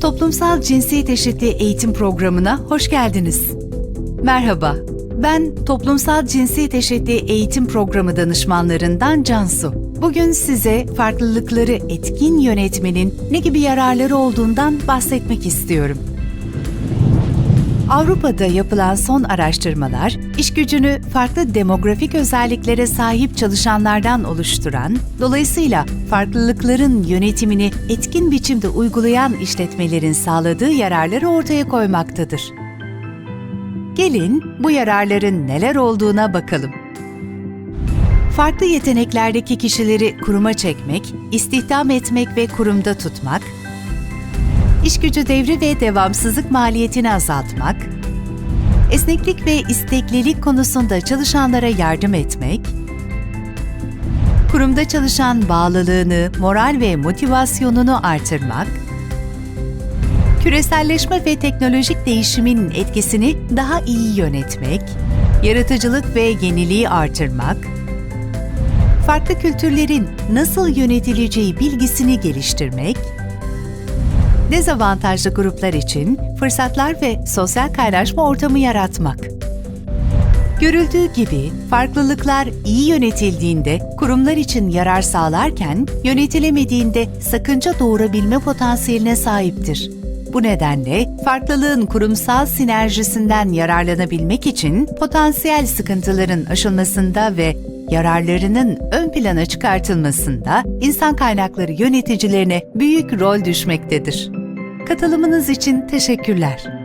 Toplumsal Cinsiyet Eşitliği Eğitim Programı'na hoş geldiniz. Merhaba, ben Toplumsal Cinsiyet Eşitliği Eğitim Programı danışmanlarından Cansu. Bugün size farklılıkları etkin yönetmenin ne gibi yararları olduğundan bahsetmek istiyorum. Avrupa'da yapılan son araştırmalar, iş gücünü farklı demografik özelliklere sahip çalışanlardan oluşturan, dolayısıyla farklılıkların yönetimini etkin biçimde uygulayan işletmelerin sağladığı yararları ortaya koymaktadır. Gelin bu yararların neler olduğuna bakalım. Farklı yeteneklerdeki kişileri kuruma çekmek, istihdam etmek ve kurumda tutmak, iş gücü devri ve devamsızlık maliyetini azaltmak, esneklik ve isteklilik konusunda çalışanlara yardım etmek, kurumda çalışan bağlılığını, moral ve motivasyonunu artırmak, küreselleşme ve teknolojik değişimin etkisini daha iyi yönetmek, yaratıcılık ve yeniliği artırmak, farklı kültürlerin nasıl yönetileceği bilgisini geliştirmek, dezavantajlı gruplar için fırsatlar ve sosyal kaynaşma ortamı yaratmak. Görüldüğü gibi farklılıklar iyi yönetildiğinde kurumlar için yarar sağlarken yönetilemediğinde sakınca doğurabilme potansiyeline sahiptir. Bu nedenle farklılığın kurumsal sinerjisinden yararlanabilmek için potansiyel sıkıntıların aşılmasında ve yararlarının ön plana çıkartılmasında insan kaynakları yöneticilerine büyük rol düşmektedir. Katılımınız için teşekkürler.